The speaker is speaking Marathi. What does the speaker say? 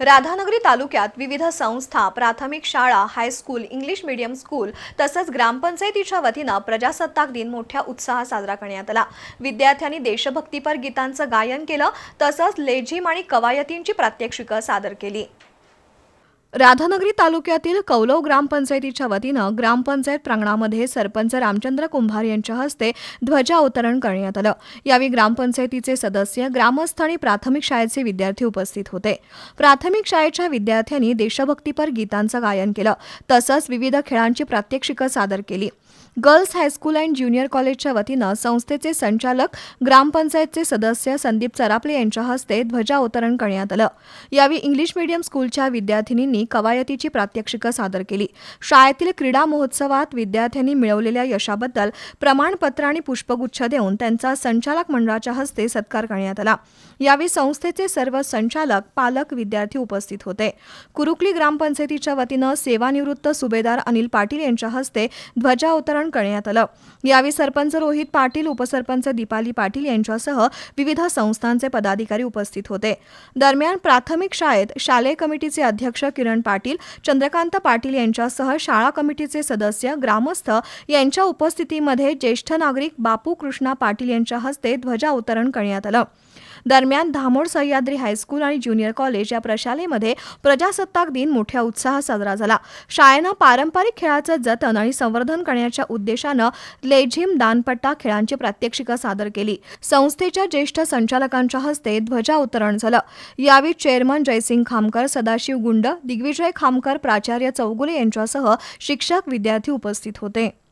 राधानगरी तालुक्यात विविध संस्था प्राथमिक शाळा हायस्कूल इंग्लिश मीडियम स्कूल तसंच ग्रामपंचायतीच्या वतीनं प्रजासत्ताक दिन मोठ्या उत्साहात साजरा करण्यात आला. विद्यार्थ्यांनी देशभक्तीपर गीतांचं गायन केलं तसंच लेझिम आणि कवायतींची प्रात्यक्षिकं सादर केली. राधानगरी तालुक्यातील कौलव ग्रामपंचायतीच्या वतीनं ग्रामपंचायत प्रांगणामध्ये सरपंच रामचंद्र कुंभार यांच्या हस्ते ध्वजावतरण करण्यात आलं. यावेळी ग्रामपंचायतीचे सदस्य ग्रामस्थ आणि प्राथमिक शाळेचे विद्यार्थी उपस्थित होते. प्राथमिक शाळेच्या विद्यार्थ्यांनी देशभक्तीपर गीतांचं गायन केलं तसंच विविध खेळांची प्रात्यक्षिकं सादर केली. गर्ल्स हायस्कूल अँड ज्युनियर कॉलेजच्या वतीनं संस्थेचे संचालक ग्रामपंचायतचे सदस्य संदीप चरापले यांच्या हस्ते ध्वजावतरण करण्यात आलं. यावेळी इंग्लिश मीडियम स्कूलच्या विद्यार्थिनींनी कवायतीची प्रात्यक्षिकं सादर केली. शाळेतील क्रीडा महोत्सवात विद्यार्थ्यांनी मिळवलेल्या यशाबद्दल प्रमाणपत्र आणि पुष्पगुच्छ देऊन त्यांचा संचालक मंडळाच्या हस्ते सत्कार करण्यात आला. यावेळी संस्थेचे सर्व संचालक पालक विद्यार्थी उपस्थित होते. कुरुकली ग्रामपंचायतीच्या वतीनं सेवानिवृत्त सुभेदार अनिल पाटील यांच्या हस्ते ध्वजावतरण करण्यात आलं. यावेळी सरपंच रोहित पाटील उपसरपंच दीपाली पाटील यांच्यासह विविध संस्थांचे पदाधिकारी उपस्थित होते. दरम्यान प्राथमिक शाळेत शालेय कमिटीचे अध्यक्ष किरण पाटील चंद्रकांत पाटील यांच्यासह शाळा कमिटीचे सदस्य ग्रामस्थ यांच्या उपस्थितीमध्ये ज्येष्ठ नागरिक बापू कृष्णा पाटील यांच्या हस्ते ध्वजावतरण करण्यात आलं. दरम्यान धामोड सह्याद्री हायस्कूल आणि ज्युनियर कॉलेज या प्रशालेमध्ये प्रजासत्ताक दिन मोठ्या उत्साहात साजरा झाला. शाळेनं पारंपरिक खेळाचं जतन आणि संवर्धन करण्याच्या उद्देशानं लेझिम दानपट्टा खेळांची प्रात्यक्षिकं सादर केली. संस्थेच्या ज्येष्ठ संचालकांच्या हस्ते ध्वजावतरण झालं. यावेळी चेअरमन जयसिंग खामकर सदाशिव गुंड दिग्विजय खामकर प्राचार्य चौगुले यांच्यासह शिक्षक विद्यार्थी उपस्थित होते.